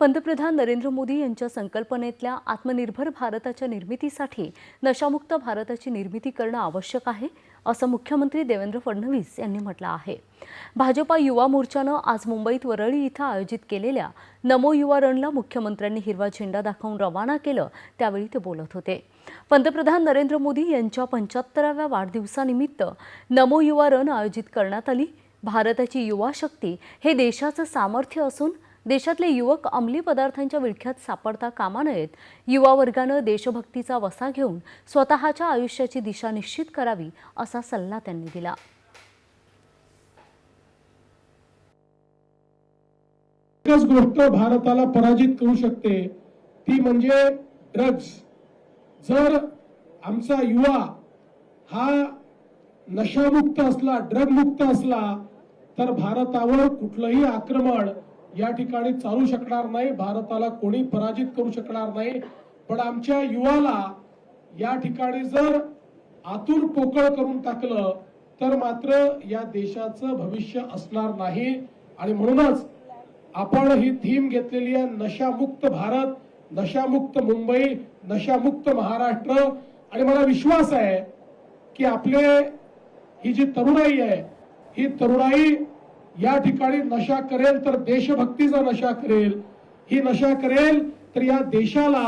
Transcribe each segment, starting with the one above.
पंतप्रधान नरेंद्र मोदी यांच्या संकल्पनेतल्या आत्मनिर्भर भारताच्या निर्मितीसाठी नशामुक्त भारताची निर्मिती करणं आवश्यक आहे असं मुख्यमंत्री देवेंद्र फडणवीस यांनी म्हटलं आहे. भाजपा युवा मोर्चानं आज मुंबईत वरळी इथं आयोजित केलेल्या नमो युवा रणला मुख्यमंत्र्यांनी हिरवा झेंडा दाखवून रवाना केलं त्यावेळी ते बोलत होते. पंतप्रधान नरेंद्र मोदी यांच्या पंच्याहत्तराव्या वाढदिवसानिमित्त नमो युवा रण आयोजित करण्यात आली. भारताची युवा शक्ती हे देशाचं सामर्थ्य असून देशातले युवक अंमली पदार्थांच्या विळख्यात सापडता कामा नयेत. युवा वर्गानं देशभक्तीचा वसा घेऊन स्वतःच्या आयुष्याची दिशा निश्चित करावी असा सल्ला त्यांनी दिला. एकच गोष्ट भारताला पराजित करू शकते ती म्हणजे ड्रग्ज जर आमचा युवा हा नशामुक्त असला ड्रगमुक्त असला तर भारतावर कुठलंही आक्रमण या ठिकाणी चालू शकणार नाही भारताला कोणी पराजित करू शकणार नाही. पण आमच्या युवाला या ठिकाणी जर आतून पोकळ करून टाकलं तर मात्र या देशाचं भविष्य असणार नाही. आणि म्हणूनच आपण ही थीम घेतलेली आहे नशामुक्त भारत नशामुक्त मुंबई नशामुक्त महाराष्ट्र. आणि मला विश्वास आहे की आपले ही जी तरुणाई आहे ही तरुणाई या ठिकाणी नशा करेल तर देशभक्तीचा नशा करेल. ही नशा करेल तर या देशाला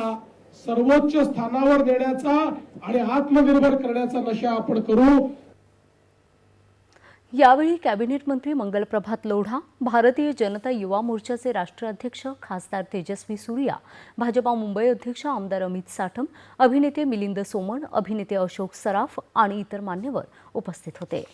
सर्वोच्च स्थानावर देण्याचा आणि आत्मनिर्भर करण्याचा नशा आपण करू. यावेळी कॅबिनेट मंत्री मंगलप्रभात लोढा भारतीय जनता युवा मोर्चाचे राष्ट्रीय अध्यक्ष खासदार तेजस्वी सूर्या भाजपा मुंबई अध्यक्ष आमदार अमित साठम अभिनेते मिलिंद सोमण अभिनेते अशोक सराफ आणि इतर मान्यवर उपस्थित होते.